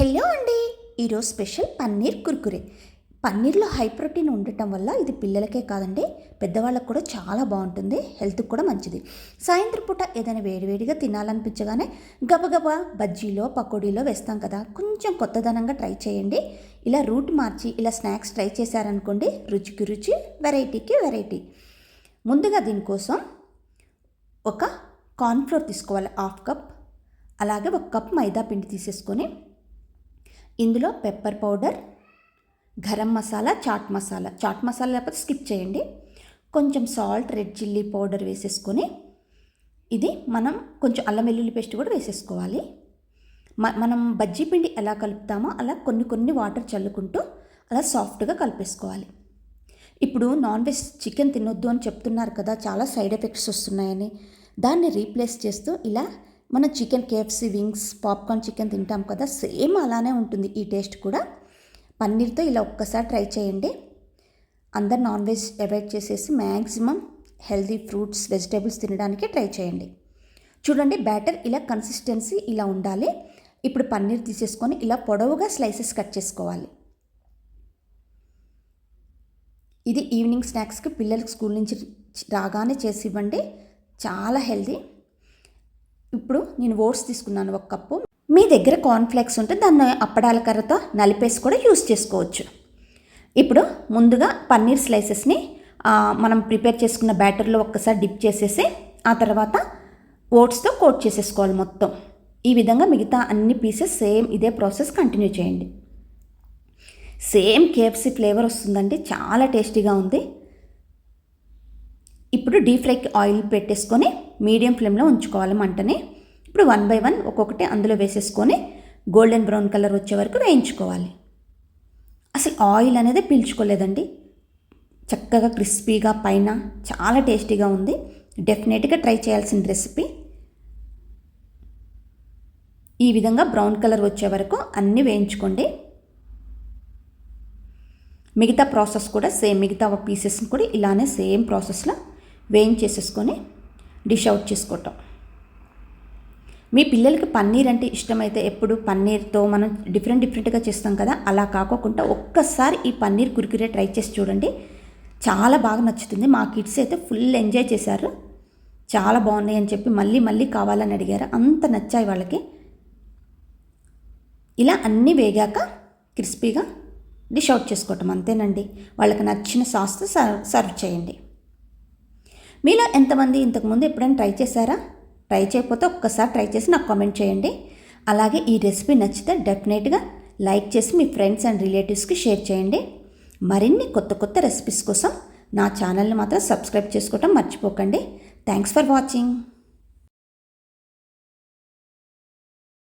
Hello అండి. ఈరోజు special paneer Kurkure. పన్నీర్లో హై ప్రోటీన్ ఉండటం వల్ల ఇది పిల్లలకే కాదండి పెద్దవాళ్ళకు కూడా చాలా బాగుంటుంది హెల్త్కి కూడా మంచిది. సాయంత్రం పూట ఏదైనా వేడివేడిగా తినాలనిపించగానే గబగబా బజ్జీలో పకోడీలో వేస్తాం కదా. కొంచెం కొత్తదనంగా ట్రై చేయండి. ఇలా రూట్ మార్చి ఇలా స్నాక్స్ ట్రై చేశారనుకోండి రుచికి రుచి వెరైటీకి వెరైటీ. ముందుగా దీనికోసం ఒక కార్న్ఫ్లోర్ తీసుకోవాలి హాఫ్ కప్. అలాగే ఒక కప్ మైదా పిండి తీసేసుకొని ఇందులో పెప్పర్ పౌడర్ గరం మసాలా చాట్ మసాలా. చాట్ మసాలా లేకపోతే స్కిప్ చేయండి. కొంచెం సాల్ట్ రెడ్ చిల్లీ పౌడర్ వేసేసుకొని ఇది మనం కొంచెం అల్లం వెల్లుల్లి పేస్ట్ కూడా వేసేసుకోవాలి. మ మనం బజ్జీ పిండి ఎలా కలుపుతామో అలా కొన్ని కొన్ని వాటర్ చల్లుకుంటూ అలా సాఫ్ట్గా కలిపేసుకోవాలి. ఇప్పుడు నాన్ వెజ్ చికెన్ తినొద్దు అని చెప్తున్నారు కదా చాలా సైడ్ ఎఫెక్ట్స్ వస్తున్నాయని. దాన్ని రీప్లేస్ చేస్తూ ఇలా మన chicken KFC wings popcorn chicken తింటాం కదా సేమ్ అలానే ఉంటుంది ఈ టేస్ట్ కూడా. పన్నీర్తో ఇలా ఒక్కసారి ట్రై చేయండి. అందరు నాన్ వెజ్ అవాయిడ్ చేసేసి మ్యాక్సిమం హెల్దీ ఫ్రూట్స్ వెజిటేబుల్స్ తినడానికి ట్రై చేయండి. చూడండి బ్యాటర్ ఇలా కన్సిస్టెన్సీ ఇలా ఉండాలి. ఇప్పుడు పన్నీర్ తీసేసుకొని ఇలా పొడవుగా స్లైసెస్ కట్ చేసుకోవాలి. ఇది ఈవినింగ్ స్నాక్స్కి పిల్లలకి స్కూల్ నుంచి రాగానే చేసి ఇవ్వండి. చాలా హెల్దీ ఇప్పుడు నేను ఓట్స్ తీసుకున్నాను ఒక కప్పు. మీ దగ్గర కార్న్ఫ్లేక్స్ ఉంటే దాన్ని అప్పడాల కర్రతో నలిపేసి కూడా యూస్ చేసుకోవచ్చు. ఇప్పుడు ముందుగా పన్నీర్ స్లైసెస్ని మనం ప్రిపేర్ చేసుకున్న బ్యాటర్లో ఒక్కసారి డిప్ చేసేసి ఆ తర్వాత ఓట్స్తో కోట్ చేసేసుకోవాలి మొత్తం. ఈ విధంగా మిగతా అన్ని పీసెస్ సేమ్ ఇదే ప్రాసెస్ కంటిన్యూ చేయండి. సేమ్ కేఎఫ్సీ ఫ్లేవర్ వస్తుందండి. చాలా టేస్టీగా ఉంది. ఇప్పుడు డీప్ ఫ్రైకి ఆయిల్ పెట్టేసుకొని మీడియం ఫ్లేమ్లో ఉంచుకోవాలి మంటని. ఇప్పుడు వన్ బై వన్ ఒక్కొక్కటి అందులో వేసేసుకొని గోల్డెన్ బ్రౌన్ కలర్ వచ్చే వరకు వేయించుకోవాలి. అసలు ఆయిల్ అనేది పీల్చుకోలేదండి. చక్కగా క్రిస్పీగా పైన చాలా టేస్టీగా ఉంది. డెఫినెట్గా ట్రై చేయాల్సిన రెసిపీ. ఈ విధంగా బ్రౌన్ కలర్ వచ్చే వరకు అన్నీ వేయించుకోండి. మిగతా ప్రాసెస్ కూడా సేమ్ మిగతా పీసెస్ని కూడా ఇలానే సేమ్ ప్రాసెస్లో వేయించేసేసుకొని డిష్ అవుట్ చేసుకోవటం. మీ పిల్లలకి పన్నీర్ అంటే ఇష్టమైతే ఎప్పుడు పన్నీర్తో మనం డిఫరెంట్ డిఫరెంట్గా చేస్తాం కదా అలా కాకోకుండా ఒక్కసారి ఈ పన్నీర్ కురికిరే ట్రై చేసి చూడండి. చాలా బాగా నచ్చుతుంది. మా కిడ్స్ అయితే ఫుల్ ఎంజాయ్ చేశారు. చాలా బాగున్నాయి అని చెప్పి మళ్ళీ మళ్ళీ కావాలని అడిగారు. అంత నచ్చాయి వాళ్ళకి. ఇలా అన్నీ వేగాక క్రిస్పీగా డిష్ అవుట్ చేసుకోవటం అంతేనండి. వాళ్ళకి నచ్చిన సాస్తో సర్వ్ సర్వ్ చేయండి. మీలో ఎంతమంది ఇంతకుముందు ఎప్పుడైనా ట్రై చేశారా? ట్రై చేయకపోతే ఒక్కసారి ట్రై చేసి నాకు కామెంట్ చేయండి. అలాగే ఈ రెసిపీ నచ్చితే డెఫినెట్గా లైక్ చేసి మీ ఫ్రెండ్స్ అండ్ రిలేటివ్స్కి షేర్ చేయండి. మరిన్ని కొత్త కొత్త రెసిపీస్ కోసం నా ఛానల్ని మాత్రం సబ్స్క్రైబ్ చేసుకోవటం మర్చిపోకండి. Thanks for watching.